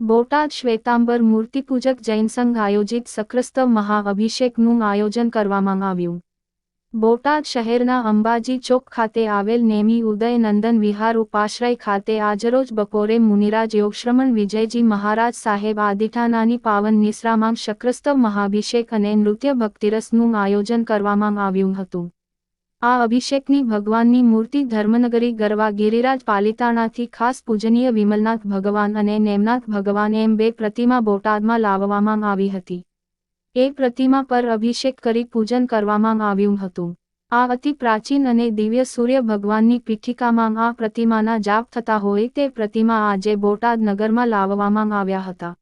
બોટાદ શ્વેતાંબર મૂર્તિપૂજક જૈન સંઘ આયોજિત સક્રસ્ત મહાઅભિષેકનું આયોજન કરવામાં આવ્યું. બોટાદ શહેરના અંબાજી ચોક ખાતે આવેલ નેમી ઉદય નંદન વિહાર ઉપાશ્રય ખાતે આજરોજ બપોરે મુનિરાજ યોગશ્રમણ વિજયજી મહારાજ સાહેબ આદિઠાનાની પાવન નિશ્રામાં શક્રસ્તવ મહાભિષેક અને નૃત્ય ભક્તિરસનું આયોજન કરવામાં આવ્યું હતું. આ અભિષેકની ભગવાનની મૂર્તિ ધર્મનગરી ગરવા ગિરિરાજ પાલિતાણાથી ખાસ પૂજનીય વિમલનાથ ભગવાન અને નેમનાથ ભગવાન એમ બે પ્રતિમા બોટાદમાં લાવવામાં આવી હતી. એ પ્રતિમા પર અભિષેક કરી પૂજન કરવામાં આવ્યું હતું. આ અતિ પ્રાચીન અને દિવ્ય સૂર્ય ભગવાનની પીઠિકામાં આ પ્રતિમાના જાપ થતા હોય તે પ્રતિમા આજે બોટાદ નગરમાં લાવવામાં આવ્યા હતા.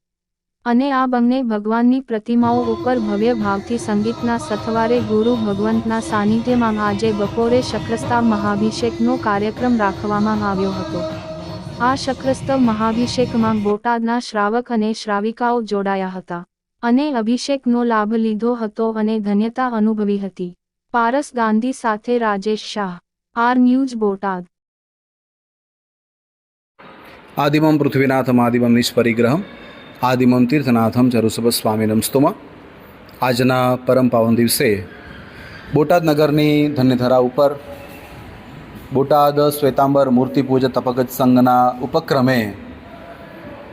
અને આ બંને ભગવાનની પ્રતિમાઓ ઉપર ભવ્ય ભાવથી સંગીતના સથવારે ગુરુ ભગવંતના સાનિધ્યમાં આજે બપોરે શક્રસ્તાવ મહાભિષેકનો કાર્યક્રમ રાખવામાં આવ્યો હતો. આ શક્રસ્તવ મહાભિષેકમાં બોટાદના શ્રાવક અને શ્રાવિકાઓ જોડાયા હતા અને અભિષેકનો લાભ લીધો હતો અને ધન્યતા અનુભવી હતી. પારસ ગાંધી સાથે રાજેશ શાહ, આર ન્યૂઝ બોટાદ. આદિમમ પૃથ્વીનાથમ આદિમમ નિષ્પરિગ્રહમ. આદિમં તીર્થનાથમ ચરુસભ સ્વામી સ્તુમ. આજના પરમ પાવન દિવસે બોટાદ નગરની ધન્યધરા ઉપર બોટાદ શ્વેતાંબર મૂર્તિ પૂજક તપગત સંઘના ઉપક્રમે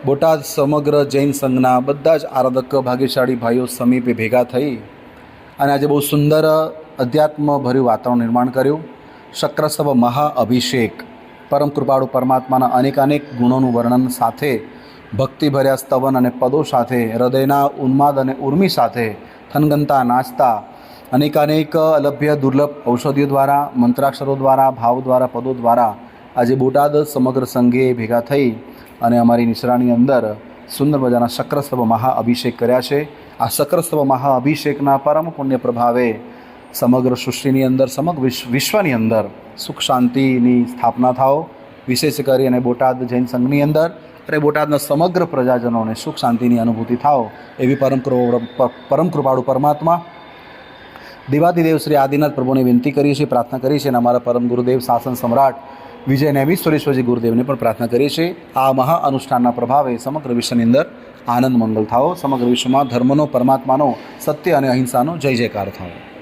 બોટાદ સમગ્ર જૈન સંઘના બધા જ આરાધક ભાગ્યશાળી ભાઈઓ સમીપે ભેગા થઈ અને આજે બહુ સુંદર અધ્યાત્મભર્યું વાતાવરણ નિર્માણ કર્યું. શક્રસભ મહાઅભિષેક પરમ કૃપાળુ પરમાત્માના અનેક અનેક ગુણોનું વર્ણન સાથે ભક્તિભર્યા સ્તવન અને પદો સાથે, હૃદયના ઉન્માદ અને ઉર્મિ સાથે થનગનતા, નાચતા, અનેકાનેક અલભ્ય, દુર્લભ ઔષધિઓ દ્વારા, મંત્રાક્ષરો દ્વારા, ભાવ દ્વારા, પદો દ્વારા આજે બોટાદ સમગ્ર સંઘે ભેગા થઈ અને અમારી નિશ્રાની અંદર સુંદર મજાના શક્રસ્તવ મહાઅભિષેક કર્યા છે. આ શક્રસ્તવ મહાઅભિષેકના પરમ પુણ્ય પ્રભાવે સમગ્ર સૃષ્ટિની અંદર, સમગ્ર વિશ્વ વિશ્વની અંદર સુખ શાંતિની સ્થાપના થાઓ. વિશેષ કરી અને બોટાદ જૈન સંઘની અંદર અને બોટાદના સમગ્ર પ્રજાજનોને સુખ શાંતિની અનુભૂતિ થાઓ એવી પરમ કૃપાળુ પરમાત્મા દેવાદિદેવ શ્રી આદિનાથ પ્રભુને વિનંતી કરીએ છીએ, પ્રાર્થના કરીએ છીએ અને અમારા પરમ ગુરુદેવ શાસન સમ્રાટ વિજય નેમિશ્વરેશ્વરજી ગુરુદેવને પણ પ્રાર્થના કરીએ છીએ. આ મહા અનુષ્ઠાનના પ્રભાવે સમગ્ર વિશ્વની અંદર આનંદ મંગલ થાઓ. સમગ્ર વિશ્વમાં ધર્મનો, પરમાત્માનો, સત્ય અને અહિંસાનો જય જયકાર થાઓ.